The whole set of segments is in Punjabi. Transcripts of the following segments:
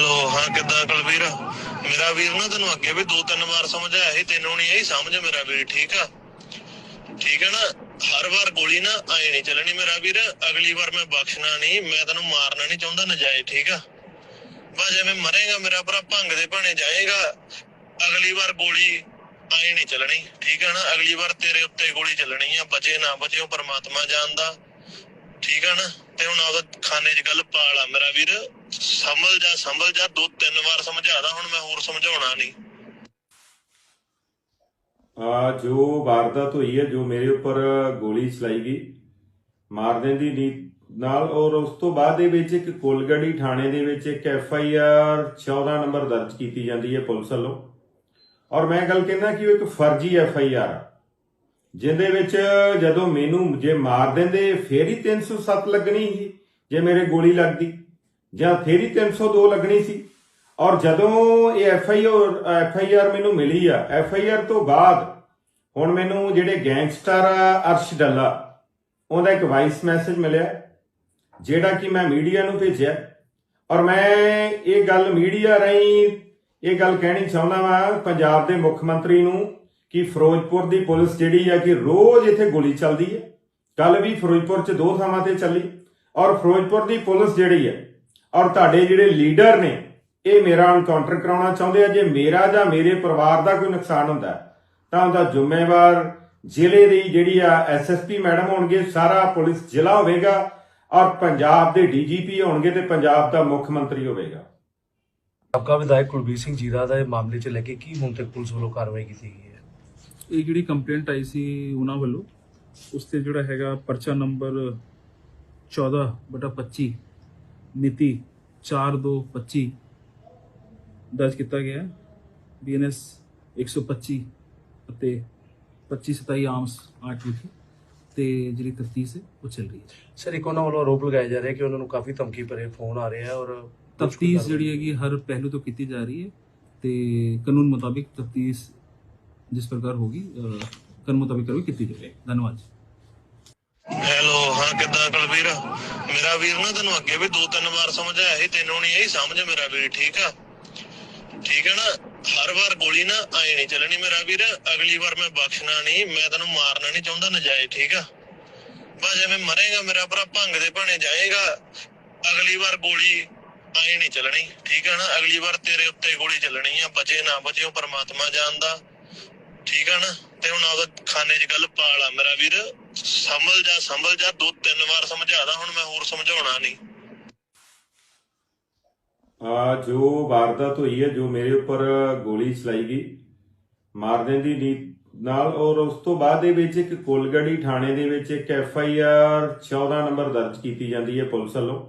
ਹੈਲੋ ਹਾਂ, ਕਿੱਦਾਂ ਕੁਲਵੀਰ? ਮੇਰਾ ਵੀਰ ਨਾ ਤੈਨੂੰ ਅੱਗੇ ਵੀ ਦੋ ਤਿੰਨ ਵਾਰ ਸਮਝਾਇਆ ਸੀ, ਤੈਨੂੰ ਨਹੀਂ ਆਈ ਸਮਝ ਮੇਰਾ ਵੀਰ, ਠੀਕ ਆ? ਠੀਕ ਹੈ ਨਾ? ਹਰ ਵਾਰ ਗੋਲੀ ਨਾ ਆਏ ਨਹੀਂ ਚੱਲਣੀ ਮੇਰਾ ਵੀਰ, ਅਗਲੀ ਵਾਰ ਮੈਂ ਬਖਸ਼ਣਾ ਨਹੀਂ ਮੈਂ ਤੈਨੂੰ ਮਾਰਨਾ ਨਹੀਂ ਚਾਹੁੰਦਾ ਨਜਾਇਜ਼, ਠੀਕ ਆ? ਬਸ ਜਿਵੇਂ ਮਰੇਗਾ ਮੇਰਾ ਭਰਾ, ਭੰਗ ਦੇ ਭਾਣੇ ਜਾਏਗਾ, ਅਗਲੀ ਵਾਰ ਗੋਲੀ ਆਏ ਨਹੀਂ ਚੱਲਣੀ, ਠੀਕ ਹੈ ਨਾ? ਅਗਲੀ ਵਾਰ ਤੇਰੇ ਉੱਤੇ ਗੋਲੀ ਚੱਲਣੀ ਆ, ਬਚੇ ਨਾ ਬਚੇ, ਉਹ ਪਰਮਾਤਮਾ ਜਾਣਦਾ, ਠੀਕ ਹੈ ਨਾ? ਤੇ ਹੁਣ ਆਪਦਾ ਖਾਨੇ 'ਚ ਗੱਲ ਪਾ ਲਾ ਮੇਰਾ ਵੀਰ ਸੰਭਲ ਜਾ ਸੰਭਲ ਜਾ, ਦੋ ਤਿੰਨ ਵਾਰ ਸਮਝਾਦਾ, ਹੁਣ ਮੈਂ ਹੋਰ ਸਮਝਾਉਣਾ ਨਹੀਂ। ਆ ਜੋ ਵਾਰਦਾਤ ਹੋਈ ਹੈ, ਜੋ ਮੇਰੇ ਉੱਪਰ ਗੋਲੀ ਚਲਾਈ ਗਈ, ਮਾਰ ਦੇਣ ਦੀ ਨੀਤ ਨਾਲ, ਔਰ ਉਸ ਤੋਂ ਬਾਅਦ ਦੇ ਵਿੱਚ ਇੱਕ ਕੋਲਗੜੀ ਥਾਣੇ ਦੇ ਵਿੱਚ ਇੱਕ ਐਫ ਆਈ ਆਰ 14 ਨੰਬਰ ਦਰਜ ਕੀਤੀ ਜਾਂਦੀ ਹੈ ਪੁਲਿਸ ਵੱਲੋਂ। ਔਰ ਮੈਂ ਗੱਲ ਕਹਿੰਦਾ ਕਿ ਉਹ ਇੱਕ ਫਰਜ਼ੀ ਐਫ ਆਈ ਆਰ ਜਿਹਦੇ ਵਿੱਚ ਜਦੋਂ ਮੈਨੂੰ ਜੇ ਮਾਰ ਦਿੰਦੇ, ਫੇਰ ਹੀ 307 ਲੱਗਣੀ ਸੀ, ਜੇ ਮੇਰੇ ਗੋਲੀ ਲੱਗਦੀ। ਜਾਂ ਫੇਰ ਹੀ 302 ਲੱਗਣੀ ਸੀ। ਔਰ ਜਦੋਂ ਇਹ F I R F I R ਮੈਨੂੰ ਮਿਲੀ ਆ ਐਫ ਆਈ ਆਰ ਤੋਂ ਬਾਅਦ ਹੁਣ ਮੈਨੂੰ ਜਿਹੜੇ ਗੈਂਗਸਟਰ ਆ, ਅਰਸ਼ ਡੱਲਾ, ਉਹਦਾ ਇੱਕ ਵਾਇਸ ਮੈਸੇਜ ਮਿਲਿਆ, ਜਿਹੜਾ ਕਿ ਮੈਂ ਮੀਡੀਆ ਨੂੰ ਭੇਜਿਆ। ਔਰ ਮੈਂ ਇਹ ਗੱਲ ਮੀਡੀਆ ਰਾਹੀਂ ਇਹ ਗੱਲ ਕਹਿਣੀ ਚਾਹੁੰਦਾ ਵਾਂ, ਪੰਜਾਬ ਦੇ ਮੁੱਖ ਮੰਤਰੀ ਨੂੰ ਕਿ ਫਿਰੋਜ਼ਪੁਰ ਦੀ ਪੁਲਿਸ ਜਿਹੜੀ ਆ ਕਿ ਰੋਜ਼ ਇੱਥੇ ਗੋਲੀ ਚੱਲਦੀ ਹੈ ਕੱਲ ਵੀ ਫਿਰੋਜ਼ਪੁਰ 'ਚ ਦੋ ਥਾਵਾਂ ਤੇ ਚੱਲੀ। ਔਰ ਫਿਰੋਜ਼ਪੁਰ ਦੀ ਪੁਲਿਸ ਜਿਹੜੀ ਹੈ ਔਰ ਤੁਹਾਡੇ ਜਿਹੜੇ ਲੀਡਰ ਨੇ ਇਹ ਮੇਰਾ ਐਨਕਾਊਂਟਰ ਕਰਾਉਣਾ ਚਾਹੁੰਦੇ ਆ। ਜੇ ਮੇਰਾ ਜਾਂ ਮੇਰੇ ਪਰਿਵਾਰ ਦਾ ਕੋਈ ਨੁਕਸਾਨ ਹੁੰਦਾ ਤਾਂ ਉਹਦਾ ਜ਼ਿੰਮੇਵਾਰ ਜ਼ਿਲ੍ਹੇ ਦੀ ਜਿਹੜੀ ਆ ਐਸਐਸਪੀ ਮੈਡਮ ਹੋਣਗੇ ਸਾਰਾ ਪੁਲਿਸ ਜ਼ਿਲ੍ਹਾ ਹੋਵੇਗਾ ਔਰ ਪੰਜਾਬ ਦੇ ਡੀਜੀਪੀ ਹੋਣਗੇ ਤੇ ਪੰਜਾਬ ਦਾ ਮੁੱਖ ਮੰਤਰੀ ਹੋਵੇਗਾ। ਸਾਬਕਾ ਵਿਧਾਇਕ ਕੁਲਬੀਰ ਸਿੰਘ ਜੀਰਾ ਦਾ ਇਹ ਮਾਮਲੇ 'ਚ ਲੈ ਕੇ ਕੀ ਹੁਣ ਤੱਕ ਪੁਲਿਸ ਵੱਲੋਂ ਕਾਰਵਾਈ ਕੀਤੀ ਗਈ ਹੈ? ਇਹ ਜਿਹੜੀ ਕੰਪਲੇਂਟ ਆਈ ਸੀ ਉਹਨਾਂ ਵੱਲੋਂ ਉਸ ਤੇ ਜਿਹੜਾ ਹੈਗਾ ਪਰਚਾ ਨੰਬਰ 14 ਬਟਾ 25 ਮਿਤੀ 4225 ਦਰਜ ਕੀਤਾ ਗਿਆ ਬੀਐਨਐਸ 125 ਅਤੇ 2527 ਆਰਮਸ ਆਰਟ ਲਿਖੀ ਤੇ ਜਿਹੜੀ ਤਫਤੀਸ਼ ਹੈ ਉਹ ਚੱਲ ਰਹੀ ਹੈ। ਸਰ ਇੱਕ ਉਹਨਾਂ ਵੱਲੋਂ ਆਰੋਪ ਲਗਾਇਆ ਜਾ ਰਿਹਾ ਕਿ ਉਹਨਾਂ ਨੂੰ ਕਾਫੀ ਧਮਕੀ ਭਰੇ ਫੋਨ ਆ ਰਹੇ ਆ ਔਰ ਤਫਤੀਸ਼ ਜਿਹੜੀ ਹੈਗੀ ਹਰ ਪਹਿਲੂ ਤੋਂ ਕੀਤੀ ਜਾ ਰਹੀ ਹੈ ਤੇ ਕਾਨੂੰਨ ਮੁਤਾਬਿਕ ਤਫਤੀਸ਼ ਜਿਸ ਪ੍ਰਕਾਰ ਹੋਗੀ ਕਾਨੂੰਨ ਮੁਤਾਬਿਕ ਕਾਰਵਾਈ ਕੀਤੀ ਜਾਵੇਗੀ। ਧੰਨਵਾਦ ਹਾਂ ਕਿੱਦਾਂ ਕੁਲਵੀਰ? ਮੇਰਾ ਵੀਰ ਨਾ ਤੈਨੂੰ ਅੱਗੇ ਵੀ ਦੋ ਤਿੰਨ ਵਾਰ ਸਮਝਾਇਆ ਸੀ, ਤੈਨੂੰ ਨਹੀਂ ਆਈ ਸਮਝ ਮੇਰਾ ਵੀਰ, ਠੀਕ ਆ? ਠੀਕ ਹੈ ਨਾ? ਹਰ ਵਾਰ ਗੋਲੀ ਨਾ ਆਏ ਨਹੀਂ ਚੱਲਣੀ ਮੇਰਾ ਵੀਰ, ਅਗਲੀ ਵਾਰ ਮੈਂ ਬਖਸ਼ਣਾ ਨਹੀਂ, ਮੈਂ ਤੈਨੂੰ ਮਾਰਨਾ ਨਹੀਂ ਚਾਹੁੰਦਾ ਨਜਾਇਜ਼, ਠੀਕ ਆ? ਬਸ ਜਿਵੇਂ ਮਰੇਗਾ ਮੇਰਾ ਭਰਾ, ਭੰਗ ਦੇ ਭਾਣੇ ਜਾਏਗਾ, ਅਗਲੀ ਵਾਰ ਗੋਲੀ ਆਏ ਨਹੀਂ ਚੱਲਣੀ, ਠੀਕ ਹੈ ਨਾ? ਅਗਲੀ ਵਾਰ ਤੇਰੇ ਉੱਤੇ ਗੋਲੀ ਚੱਲਣੀ ਆ, ਬਚੇ ਨਾ ਬਚੇ, ਉਹ ਪਰਮਾਤਮਾ ਜਾਣਦਾ, ਠੀਕ ਆ ਨਾ? ਤੇ ਹੁਣ ਆਪਦਾ ਖਾਨੇ 'ਚ ਗੱਲ ਪਾ ਲਾ ਮੇਰਾ ਵੀਰ। ਸੰਭਲ ਜਾ ਸੰਭਲ ਜਾ, ਦੋ ਤਿੰਨ ਵਾਰ ਸਮਝਾਦਾ ਹੁਣ ਮੈਂ ਹੋਰ ਸਮਝਾਉਣਾ ਨਹੀਂ। ਆ ਜੋ ਵਾਰਦਾਤ ਹੋਈ ਹੈ, ਜੋ ਮੇਰੇ ਉੱਪਰ ਗੋਲੀ ਚਲਾਈ ਗਈ, ਮਾਰ ਦੇਣ ਦੀ ਨੀਤ ਨਾਲ ਔਰ ਉਸ ਤੋਂ ਬਾਅਦ ਦੇ ਵਿੱਚ ਇੱਕ ਕੋਲਗੜੀ ਥਾਣੇ ਦੇ ਵਿੱਚ ਇੱਕ ਐਫ ਆਈ ਆਰ 14 ਨੰਬਰ ਦਰਜ ਕੀਤੀ ਜਾਂਦੀ ਹੈ ਪੁਲਿਸ ਵੱਲੋਂ।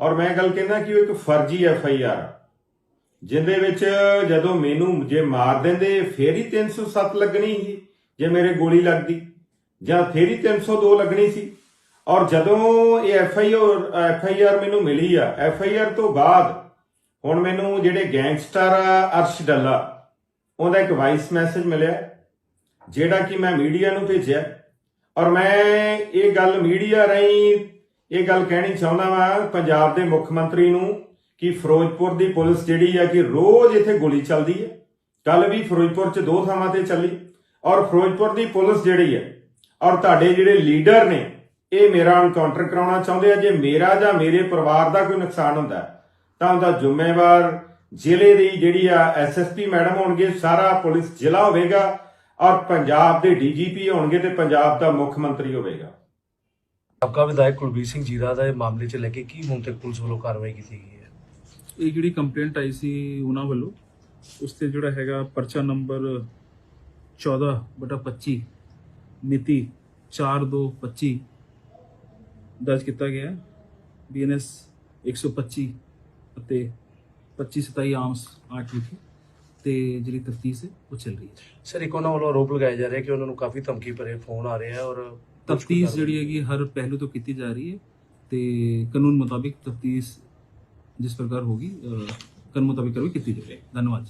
ਔਰ ਮੈਂ ਗੱਲ ਕਹਿੰਦਾ ਕਿ ਉਹ ਇੱਕ ਫਰਜ਼ੀ ਐਫ ਆਈ ਆਰ ਜਿਹਦੇ ਵਿੱਚ ਜਦੋਂ ਮੈਨੂੰ ਜੇ ਮਾਰ ਦਿੰਦੇ, ਫੇਰ ਹੀ 307 ਲੱਗਣੀ ਸੀ, ਜੇ ਮੇਰੇ ਗੋਲੀ ਲੱਗਦੀ। ਜਾਂ ਫੇਰ ਹੀ 302 ਲੱਗਣੀ ਸੀ। ਔਰ ਜਦੋਂ ਇਹ F I R, F I R ਮੈਨੂੰ ਮਿਲੀ ਆ, ਐਫ ਆਈ ਆਰ ਤੋਂ ਬਾਅਦ ਹੁਣ ਮੈਨੂੰ ਜਿਹੜੇ ਗੈਂਗਸਟਰ ਆ, ਅਰਸ਼ ਡੱਲਾ, ਉਹਦਾ ਇੱਕ ਵਾਇਸ ਮੈਸੇਜ ਮਿਲਿਆ, ਜਿਹੜਾ ਕਿ ਮੈਂ ਮੀਡੀਆ ਨੂੰ ਭੇਜਿਆ। ਔਰ ਮੈਂ ਇਹ ਗੱਲ ਮੀਡੀਆ ਰਾਹੀਂ ਇਹ ਗੱਲ ਕਹਿਣੀ ਚਾਹੁੰਦਾ ਵਾਂ, ਪੰਜਾਬ ਦੇ ਮੁੱਖ ਮੰਤਰੀ ਨੂੰ ਕਿ ਫਿਰੋਜ਼ਪੁਰ ਦੀ ਪੁਲਿਸ ਜਿਹੜੀ ਆ ਕਿ ਰੋਜ਼ ਇੱਥੇ ਗੋਲੀ ਚੱਲਦੀ ਹੈ ਕੱਲ ਵੀ ਫਿਰੋਜ਼ਪੁਰ 'ਚ ਦੋ ਥਾਵਾਂ ਤੇ ਚੱਲੀ। ਔਰ ਫਿਰੋਜ਼ਪੁਰ ਦੀ ਪੁਲਿਸ ਜਿਹੜੀ ਹੈ ਔਰ ਤੁਹਾਡੇ ਜਿਹੜੇ ਲੀਡਰ ਨੇ ਇਹ ਮੇਰਾ ਐਨਕਾਊਂਟਰ ਕਰਾਉਣਾ ਚਾਹੁੰਦੇ ਆ ਜੇ ਮੇਰਾ ਜਾਂ ਮੇਰੇ ਪਰਿਵਾਰ ਦਾ ਕੋਈ ਨੁਕਸਾਨ ਹੁੰਦਾ ਤਾਂ ਉਹਦਾ ਜ਼ਿੰਮੇਵਾਰ ਜ਼ਿਲ੍ਹੇ ਦੀ ਜਿਹੜੀ ਆ ਐਸਐਸਪੀ ਮੈਡਮ ਹੋਣਗੇ ਸਾਰਾ ਪੁਲਿਸ ਜ਼ਿਲ੍ਹਾ ਹੋਵੇਗਾ ਔਰ ਪੰਜਾਬ ਦੇ ਡੀਜੀਪੀ ਹੋਣਗੇ ਤੇ ਪੰਜਾਬ ਦਾ ਮੁੱਖ ਮੰਤਰੀ ਹੋਵੇਗਾ। ਸਾਬਕਾ ਵਿਧਾਇਕ ਕੁਲਬੀਰ ਸਿੰਘ ਜੀਰਾ ਦਾ ਇਹ ਮਾਮਲੇ 'ਚ ਲੈ ਕੇ ਕੀ ਹੁਣ ਤੱਕ ਪੁਲਿਸ ਵੱਲੋਂ ਕਾਰਵਾਈ ਕੀਤੀ ਗਈ ਹੈ? ਇਹ ਜਿਹੜੀ ਕੰਪਲੇਂਟ ਆਈ ਸੀ ਉਹਨਾਂ ਵੱਲੋਂ ਉਸ ਤੇ ਜਿਹੜਾ ਹੈਗਾ ਪਰਚਾ ਨੰਬਰ 14 ਬਟਾ 25 ਮਿਤੀ 4225 ਦਰਜ ਕੀਤਾ ਗਿਆ ਬੀਐਨਐਸ 125 ਅਤੇ 2527 ਆਰਮਸ ਆਰਟ ਲਿਖੀ ਤੇ ਜਿਹੜੀ ਤਫਤੀਸ਼ ਹੈ ਉਹ ਚੱਲ ਰਹੀ ਹੈ। ਸਰ ਇੱਕ ਉਹਨਾਂ ਵੱਲੋਂ ਆਰੋਪ ਲਗਾਇਆ ਜਾ ਰਿਹਾ ਕਿ ਉਹਨਾਂ ਨੂੰ ਕਾਫੀ ਧਮਕੀ ਭਰੇ ਫੋਨ ਆ ਰਹੇ ਆ ਔਰ ਤਫਤੀਸ਼ ਜਿਹੜੀ ਹੈਗੀ ਹਰ ਪਹਿਲੂ ਤੋਂ ਕੀਤੀ ਜਾ ਰਹੀ ਹੈ ਤੇ ਕਾਨੂੰਨ ਮੁਤਾਬਿਕ ਤਫਤੀਸ਼ ਜਿਸ ਪ੍ਰਕਾਰ ਹੋਗੀ ਕਾਨੂੰਨ ਮੁਤਾਬਿਕ ਕਾਰਵਾਈ ਕੀਤੀ ਜਾਵੇਗੀ ਧੰਨਵਾਦ